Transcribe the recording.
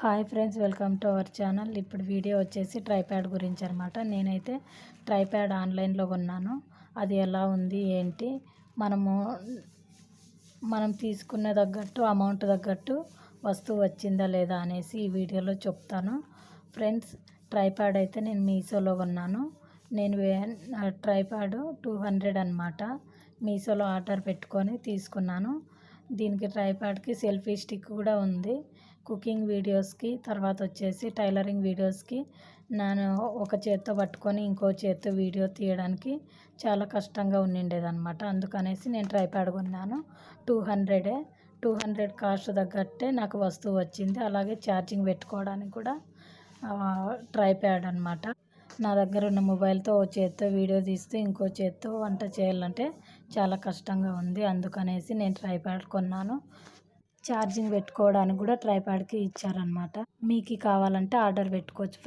Hi friends welcome to our channel. ఇప్పుడు video వచ్చేసి tripod గురించి అనమాట నేనైతే ట్రైప్యాడ్ ఆన్లైన్లో కొన్నాను. అది ఎలా ఉంది ఏంటి? మనము మనం తీసుకున్న తగ్గట్టు అమౌంట్ తగ్గట్టు వస్తువు వచ్చిందా లేదా అనేసి ఈ వీడియోలో చెప్తాను. ఫ్రెండ్స్ ట్రైప్యాడ్ అయితే నేను మీషోలో కొన్నాను. నేను ట్రైప్యాడ్ టూ హండ్రెడ్ అనమాట మీషోలో ఆర్డర్ పెట్టుకొని తీసుకున్నాను. దీనికి ట్రైప్యాడ్కి సెల్ఫీ స్టిక్ కూడా ఉంది. కుకింగ్ వీడియోస్కి తర్వాత వచ్చేసి టైలరింగ్ వీడియోస్కి నేను ఒక చేత్తో పట్టుకొని ఇంకో చేత్తో వీడియో తీయడానికి చాలా కష్టంగా ఉండిండేదనమాట అందుకనేసి నేను ట్రైప్యాడ్ కొన్నాను. టూ హండ్రెడే. టూ హండ్రెడ్ కాస్ట్ తగ్గట్టే నాకు వస్తువు వచ్చింది. అలాగే ఛార్జింగ్ పెట్టుకోవడానికి కూడా ట్రైప్యాడ్ అనమాట నా దగ్గర ఉన్న మొబైల్తో ఓ చేత్తో వీడియో తీస్తూ ఇంకో చేత్తో వంట చేయాలంటే చాలా కష్టంగా ఉంది. అందుకనేసి నేను ట్రైప్యాడ్ కొన్నాను. ఛార్జింగ్ పెట్టుకోవడానికి కూడా ట్రైపాడ్కి ఇచ్చారనమాట మీకు కావాలంటే ఆర్డర్ పెట్టుకోవచ్చు.